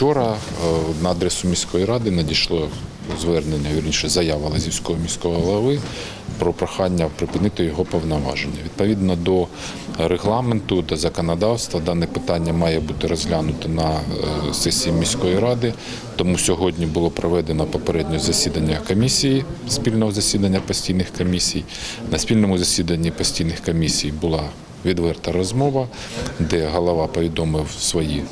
Вчора е, на адресу міської ради надійшло звернення, вірніше, заява Лазівського міського голови про прохання припинити його повноваження. Відповідно до регламенту, до законодавства, дане питання має бути розглянуто на е, сесії міської ради. Тому сьогодні було проведено попереднє засідання комісії, спільного засідання постійних комісій. На спільному засіданні постійних комісій була відверта розмова, де голова повідомив свої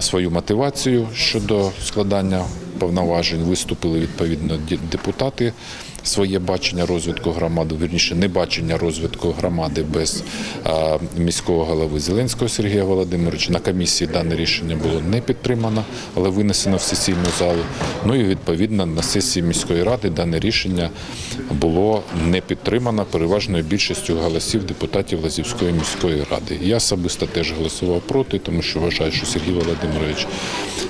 свою мотивацію щодо складання повноважень. Виступили відповідно депутати своє бачення розвитку громади, вірніше не бачення розвитку громади без е, міського голови Зеленського Сергія Володимировича. На комісії дане рішення було не підтримано, але винесено в сесійну залу. Ну і відповідно на сесії міської ради дане рішення було не підтримано переважною більшістю голосів депутатів Лазівської міської ради. Я особисто теж голосував проти, тому що вважаю, що Сергій Володимирович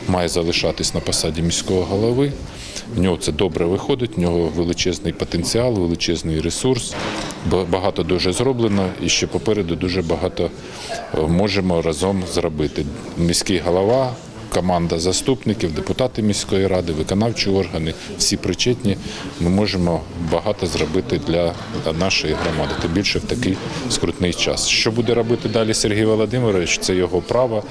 має залишатись на посаді міського голови. В нього це добре виходить, в нього величезний потенціал, величезний ресурс. Ба- Багато дуже зроблено і ще попереду дуже багато е, можемо разом зробити. Міський голова, команда заступників, депутати міської ради, виконавчі органи, всі причетні. Ми можемо багато зробити для нашої громади, тим більше в такий скрутний час. Що буде робити далі Сергій Володимирович? Це його право.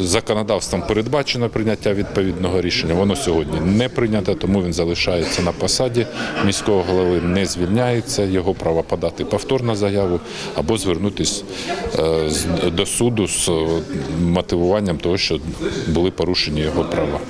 Законодавством передбачено прийняття відповідного рішення. Воно сьогодні не прийнято, тому він залишається на посаді міського голови, не звільняється. Його право подати повторну заяву або звернутися е, до суду з мотивуванням того, що були порушені його права.